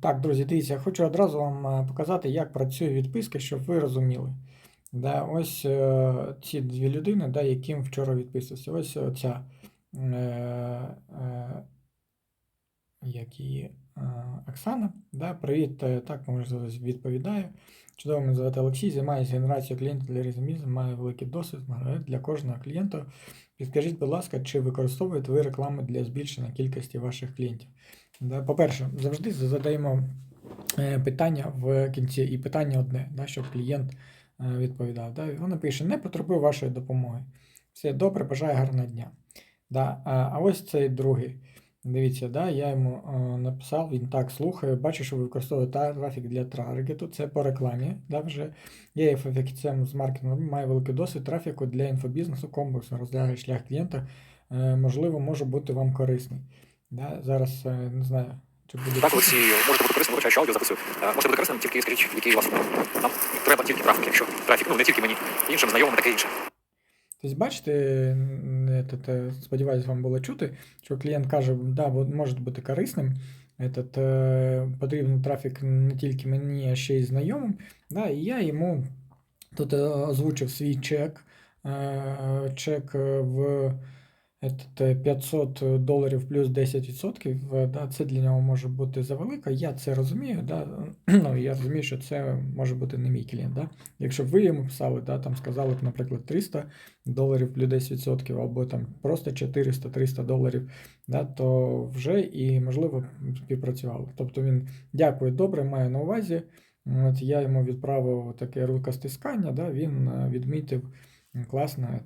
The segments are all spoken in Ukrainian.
Так, друзі, дивіться, я хочу одразу вам е, показати, як працює відписка, щоб ви розуміли. Да, ось е, ці дві людини, да, яким вчора відписувався. Ось оця. Як е, Оксана. Да, привіт, так, зараз відповідаю. Чудово, мене звати Олексій, займаюся генерацією клієнтів для різомізм, маю великий досвід е, для кожного клієнта. Підкажіть, будь ласка, чи використовуєте ви рекламу для збільшення кількості ваших клієнтів? Да, По-перше, завжди задаємо е, питання в кінці, і питання одне, да, щоб клієнт відповідав. Да. Вона пише: не потребую вашої допомоги. Все добре, бажаю гарного дня. Да. А ось цей другий. Дивіться, да, я йому е, написав, він так слухає, бачу, що ви використовуєте та- трафік для таргету, це по рекламі. Да, вже. Я є фахівцем з маркетингу, маю великий досвід трафіку для інфобізнесу, комплексно розглядаю шлях клієнта. Е, можливо, може бути вам корисний. Да, зараз е, не знаю, чи буде. Так, Олексій, можете бути корисним, вибачаю, що аудіо записую. Е, Можете бути корисним, тільки скажіть, який у вас нам треба тільки трафік, якщо трафік, ну не тільки мені, іншим знайомим, таке інше. Тобто, бачите, е, сподіваюсь, вам було чути, що клієнт каже, да, може бути корисним. Этот, е, потрібен трафік не тільки мені, а ще й знайомим. Да, і я йому тут е, озвучив свій чек. Чек в этот, е, 500 доларів плюс 10%. е, Да, це для нього може бути завелика. Я це розумію. Да, ну, я розумію, що це може бути не мій клієнт. Да. Якщо б ви йому писали, да, там сказали б, наприклад, 300 доларів плюс 10%, або там просто 400-300 доларів, да, то вже і можливо б співпрацювало. Тобто він дякує добре, має на увазі. От я йому відправив таке рукостискання, да, він е, відмітив класно.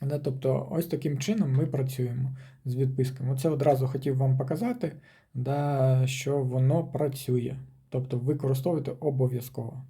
Да, тобто, ось таким чином ми працюємо з відписками. Оце одразу хотів вам показати, да, що воно працює. Тобто використовуйте обов'язково.